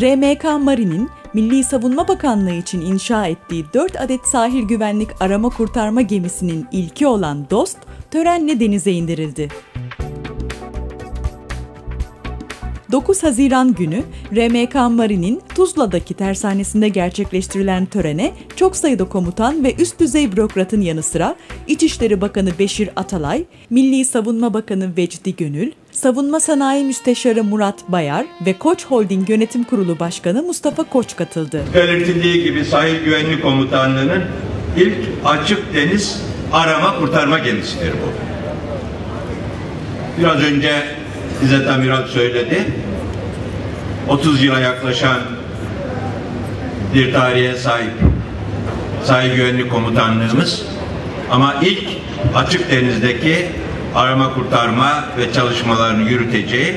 RMK Marin'in Milli Savunma Bakanlığı için inşa ettiği 4 adet sahil güvenlik arama kurtarma gemisinin ilki olan DOST törenle denize indirildi. 9 Haziran günü RMK Marin'in Tuzla'daki tersanesinde gerçekleştirilen törene çok sayıda komutan ve üst düzey bürokratın yanı sıra İçişleri Bakanı Beşir Atalay, Milli Savunma Bakanı Vecdi Gönül, Savunma Sanayi Müsteşarı Murat Bayar ve Koç Holding Yönetim Kurulu Başkanı Mustafa Koç katıldı. Belirtildiği gibi Sahil Güvenlik Komutanlığı'nın ilk açık deniz arama kurtarma gemisidir bu. Biraz önce İzzet Amiral söyledi. 30 yıla yaklaşan bir tarihe sahip Sahil Güvenlik Komutanlığımız ama ilk açık denizdeki arama kurtarma ve çalışmalarını yürüteceği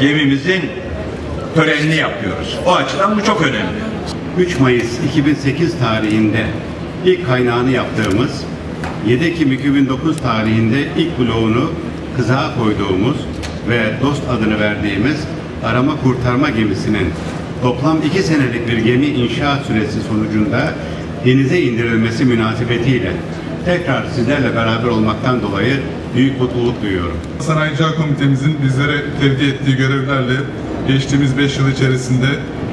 gemimizin törenini yapıyoruz. O açıdan bu çok önemli. 3 Mayıs 2008 tarihinde ilk kaynağını yaptığımız 7 Ekim 2009 tarihinde ilk bloğunu kızağa koyduğumuz ve DOST adını verdiğimiz arama kurtarma gemisinin toplam 2 senelik bir gemi inşa süresi sonucunda denize indirilmesi münasebetiyle tekrar sizlerle beraber olmaktan dolayı büyük mutluluk duyuyorum. Sanayici Komitemizin bizlere tevdi ettiği görevlerle geçtiğimiz 5 yıl içerisinde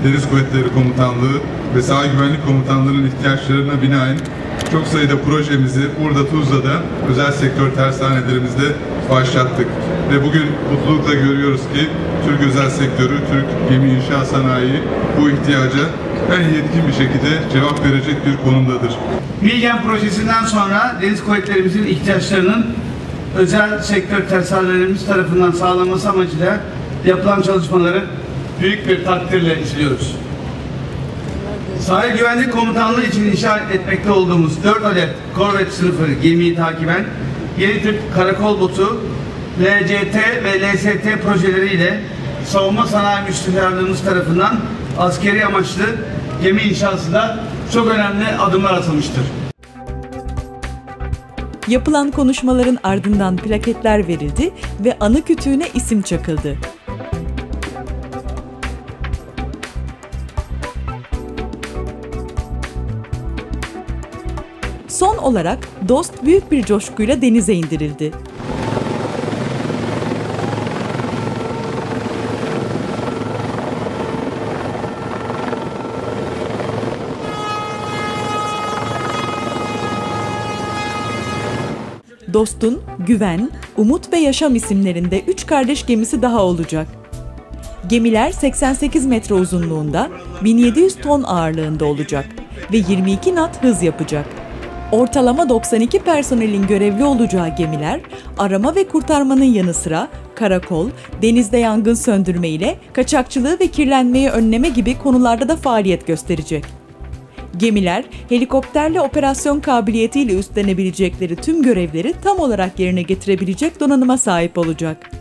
Deniz Kuvvetleri Komutanlığı ve Sahil Güvenlik Komutanlığı'nın ihtiyaçlarına binaen çok sayıda projemizi burada Tuzla'da özel sektör tersanelerimizde başlattık. Ve bugün mutlulukla görüyoruz ki Türk özel sektörü, Türk gemi inşa sanayi bu ihtiyaca en yetkin bir şekilde cevap verecek bir konumdadır. Bilgen projesinden sonra deniz kuvvetlerimizin ihtiyaçlarının özel sektör tersanelerimiz tarafından sağlanması amacıyla yapılan çalışmaları büyük bir takdirle izliyoruz. Sahil Güvenlik Komutanlığı için inşa etmekte olduğumuz 4 adet korvet sınıfı gemiyi takiben yeni tip karakol botu, LCT ve LST projeleriyle savunma sanayi müsteşarlığımız tarafından askeri amaçlı gemi inşasında çok önemli adımlar atılmıştır. Yapılan konuşmaların ardından plaketler verildi ve anı kütüğüne isim çakıldı. Son olarak Dost büyük bir coşkuyla denize indirildi. Dost'un Güven, Umut ve Yaşam isimlerinde üç kardeş gemisi daha olacak. Gemiler 88 metre uzunluğunda, 1700 ton ağırlığında olacak ve 22 knot hız yapacak. Ortalama 92 personelin görevli olacağı gemiler, arama ve kurtarmanın yanı sıra karakol, denizde yangın söndürme ile kaçakçılığı ve kirlenmeyi önleme gibi konularda da faaliyet gösterecek. Gemiler, helikopterle operasyon kabiliyetiyle üstlenebilecekleri tüm görevleri tam olarak yerine getirebilecek donanıma sahip olacak.